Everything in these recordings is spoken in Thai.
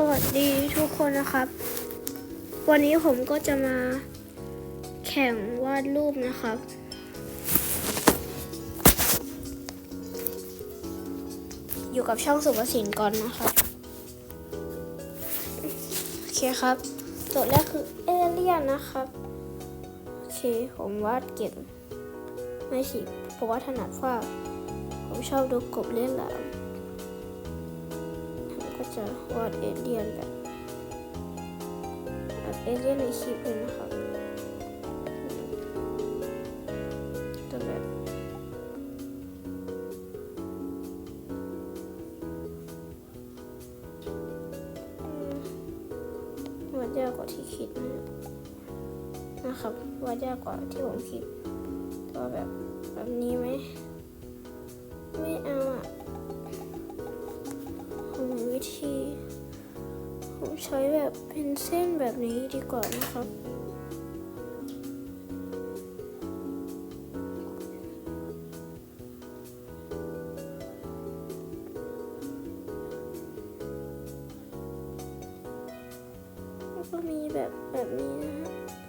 สวัสดีทุกคนนะครับ วันนี้ผมก็จะมาแข่งวาดรูปนะครับ อยู่กับช่องสุภสินก่อนนะครับ โอเคครับตัวแรกคือเอเลี่ยนนะครับ โอเค ผมวาดเก่งไม่สิเพราะว่าถนัดวาดผมชอบดูกบเล่นหลามผมก็ จะวาดเอเลียนแบบแบบเอเลียนในคลิปเลยนะครับจะแบบวาดยากกว่าที่คิดนะนะครับวาดยากกว่าที่ผมคิดตัวแบบแบบนี้ไหมไม่เอา ใช้แบบเป็นเส้นแบบนี้ดีกว่านะครับก็มีแบบแบบนี้นะฮะ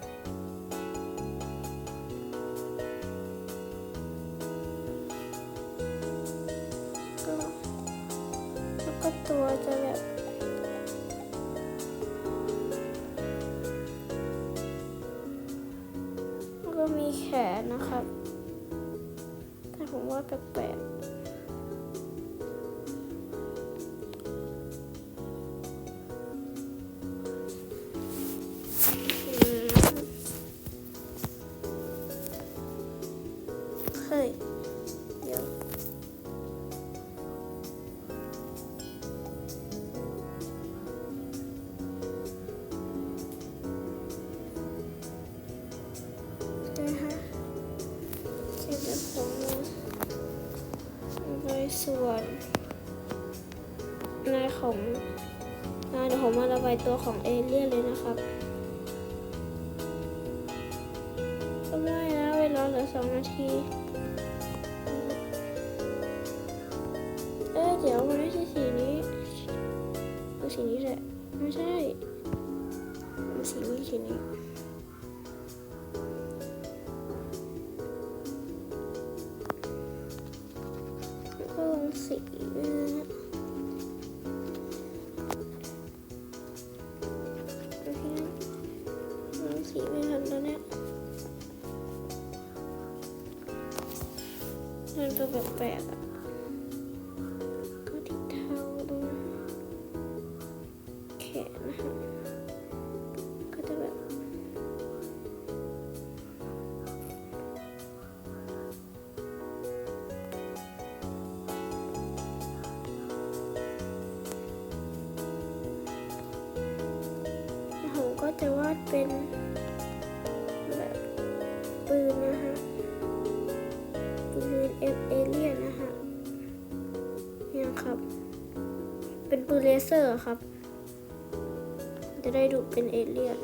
เฮ้ยเดี๋ยวนะคะเก็บแบบผมไว้ส่วนในของงานเดี๋ยวผมมาระบายตัวของเอเลี่ยนเลยนะครับ สีนี้แหละ ไม่ใช่ มันสีนี้สีนี้ เป็นแบบปืนนะฮะปืนเอเอเลียนนะฮะเนี่ยครับ เป็นปืนเลเซอร์ครับ จะได้ดูเป็นเอเลียน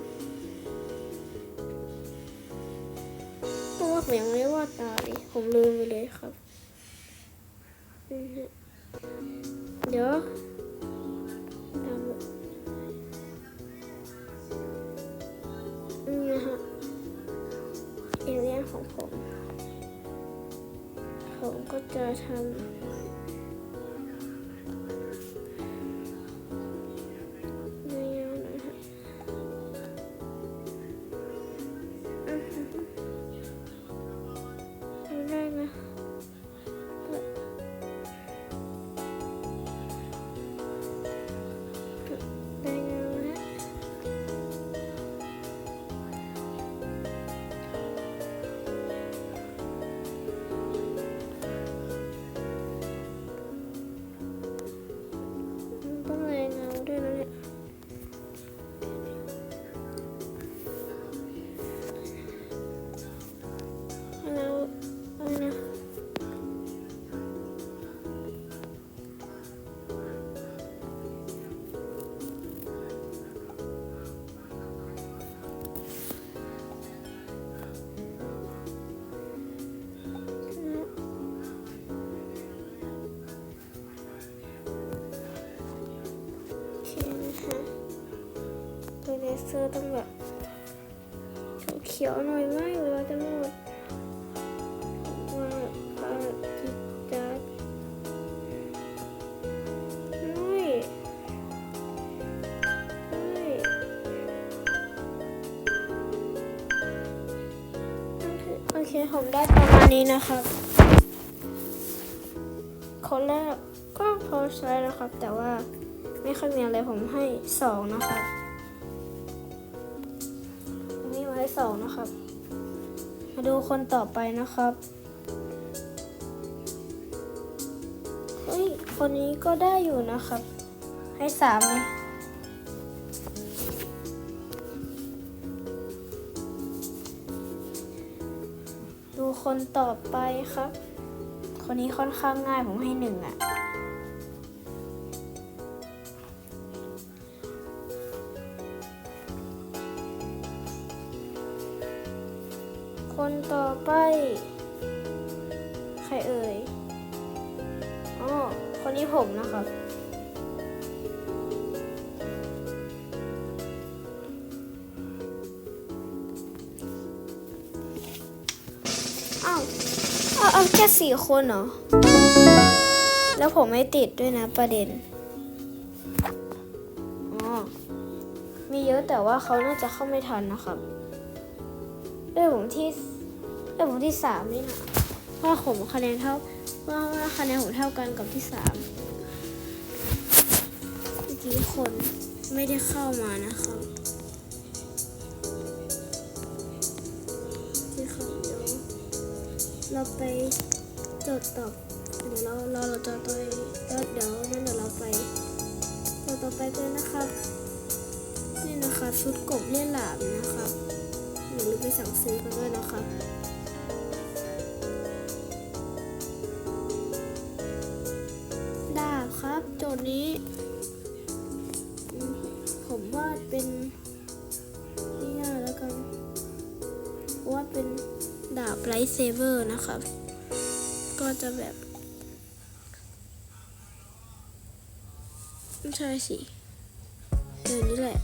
เพราะว่าผมยังไม่ได้วาดตายผมลืมไปเลยครับ ผมก็จะทำ อร์ต้องแบบเขียวหน่อยไหมเวลาจะหมดว่าพาจิจัดน้อยน้อยโอเคผมได้ประมาณนี้นะครับคนแรกก็พอใช้แล้วครับ แต่ว่าไม่ค่อยมีอะไรผมให้สองนะครับ สองนะครับ มาดูคนต่อไปนะครับ เฮ้ย คนนี้ก็ได้อยู่นะครับ ให้สามเลยดูคนต่อไปครับ คนนี้ค่อนข้างง่ายผมให้หนึ่งอะค ผมนะครับ อ้าวเอาแค่สี่คนเหรอ แล้วผมไม่ติดด้วยนะประเด็น อ๋อ มีเยอะแต่ว่าเขาน่าจะเข้าไม่ทันนะครับเอ้ยผมที่เอ้ยผมที่สามนี่นะ ว่าผมคะแนนเท่าว่าว่าคะแนนผมเท่ากันกับที่สามเมื่อกี้คนไม่ได้เข้ามานะครับที่เขาเดี๋ยวเราไปจดตอบเดี๋ยวเราเราเราจะต่อแล้วเดี๋ยวนั่นเดี๋ยวเราไปตัวต่อไปกันนะครับนี่นะครับชุดกบเลี่ยนหลามนะครับอย่าลืมไปสั่งซื้อกันด้วยนะครับ ท์เซเวอร์นะครับ ก็จะแบบไม่ใช่สิเออนี่แหละ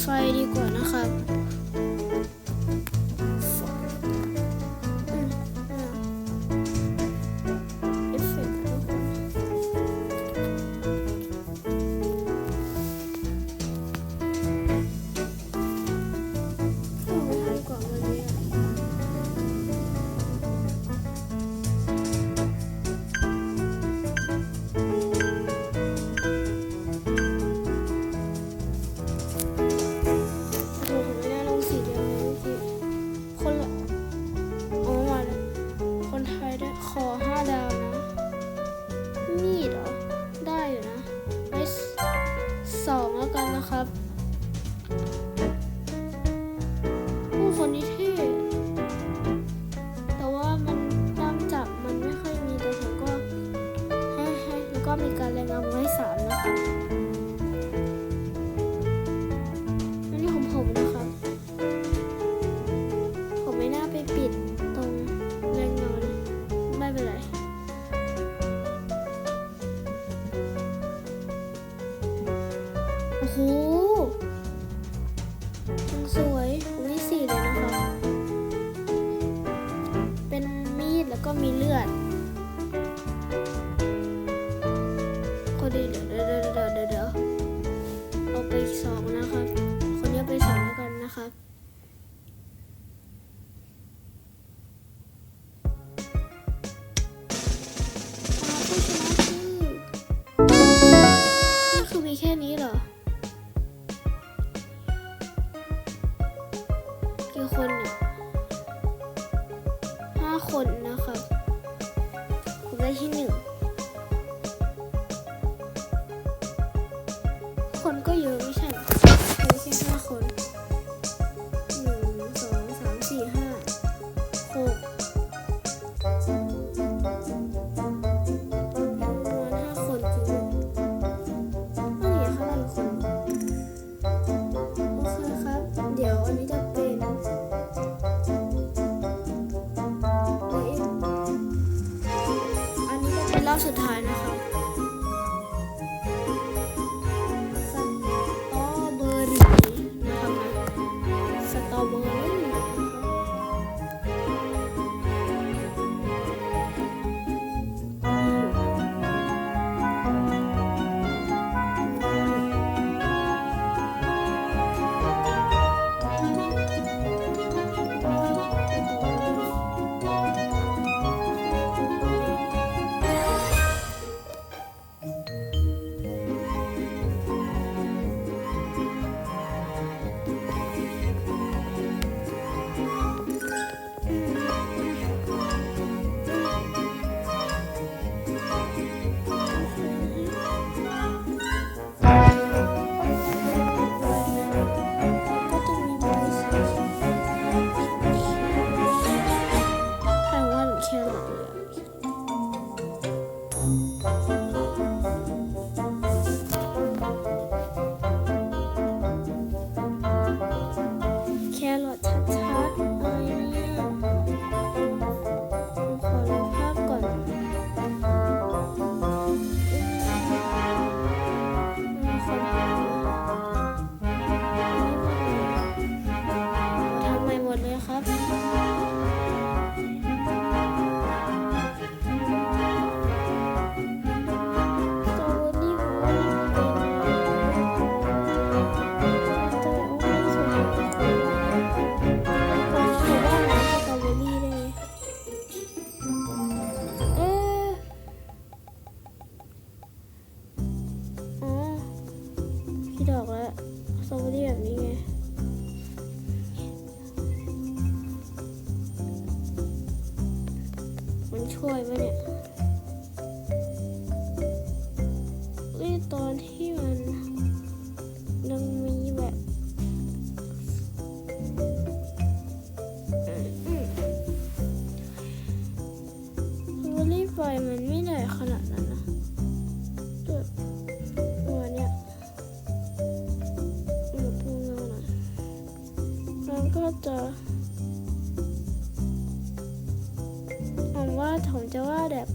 ไฟดีกว่านะครับ อันนี้จะเป็นอันนี้จะเป็นรอบสุดท้ายนะคะ ชัด แบบนี้ไงมันช่วยไหมเนี่ย ว่าผมจะว่าแบบ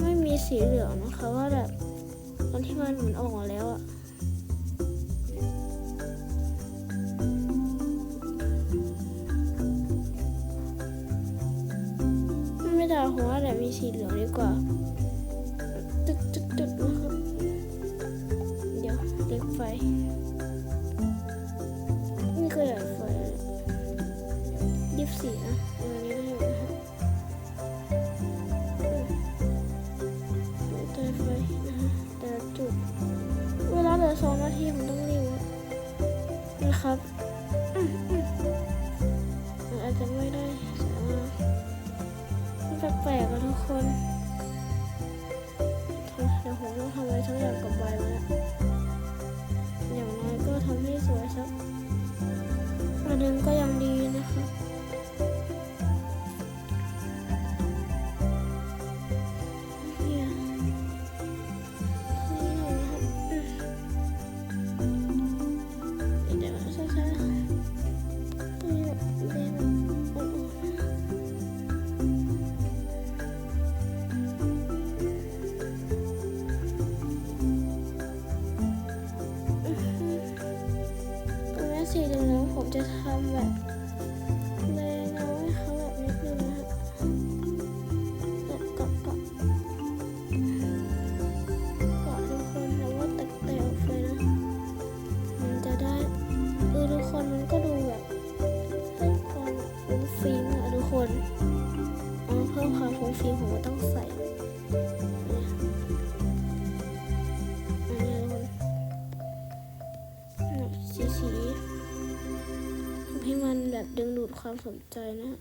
ไม่มีสีเหลืองนะคะว่าแบบตอนที่มันเหมือนออกแล้วอะไม่ได้ผมว่าแต่มีสีเหลืองดีกว่าตึ๊ดตึ๊ดตึ๊ดนะครับเดี๋ยวเล็กไฟนี่ก็ใหญ่ไฟยี่สิบสี่นะ หลือสองนาทีผมต้องรีบนะครับอืมอืมมันอาจจะไม่ได้สวยมากแปลกๆอะทุกคนเดี๋ยวผมต้องทำอะไรสักอย่างกับใบมันอะอย่างน้อยก็ทำให้สวยสักอันนึงก็ยังดีนะคะ 엄마. แบบดึงดูดความสนใจนะ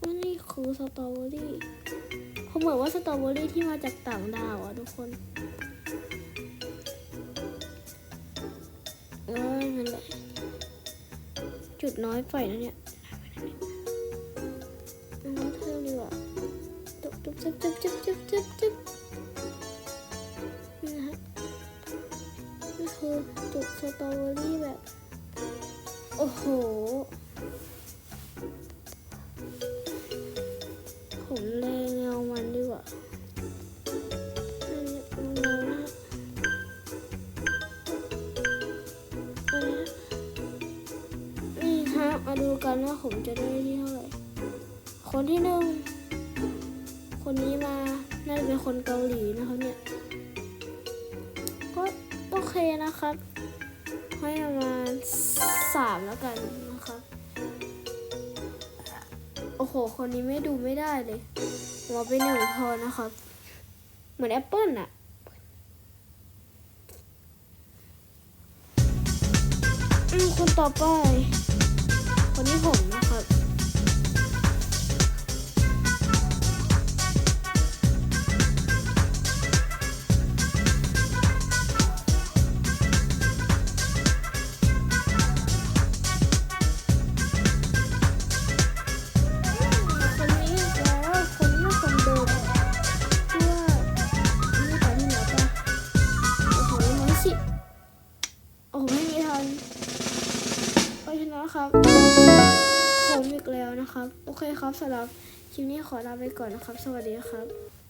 ว่านี่คือสตรอเบอรี่เขาบอกว่าสตรอเบอรี่ที่มาจากต่างดาวอะทุกคนเออนั่นแหละจุดน้อยไปนะเนี่ยเอามาเพิ่มดีกว่าจุ๊บจุ๊บจุ๊บจุ๊บจุ๊บจุ๊บจุ๊บจุ๊บนี่นะฮะนี่คือจุดสตรอเบอรี่แบบ ผมเลยเงามันดีกว่าอันนี้เงานะฮะอันนี้นี่ฮะมาดูกันว่าผมจะได้ที่เท่าไหร่ คนที่หนึ่ง คนนี้มา น่าจะเป็นคนเกาหลีนะครับเนี่ย สามแล้วกันนะครับ โอ้โห คนนี้ไม่ดูไม่ได้เลยหัวไปหนึ่งพอนะครับ เหมือนแอปเปิลอะอืมคนต่อไป คนที่ผมนะครับ ครับสำหรับคลิปนี้ขอลาไปก่อนนะครับ สวัสดีครับ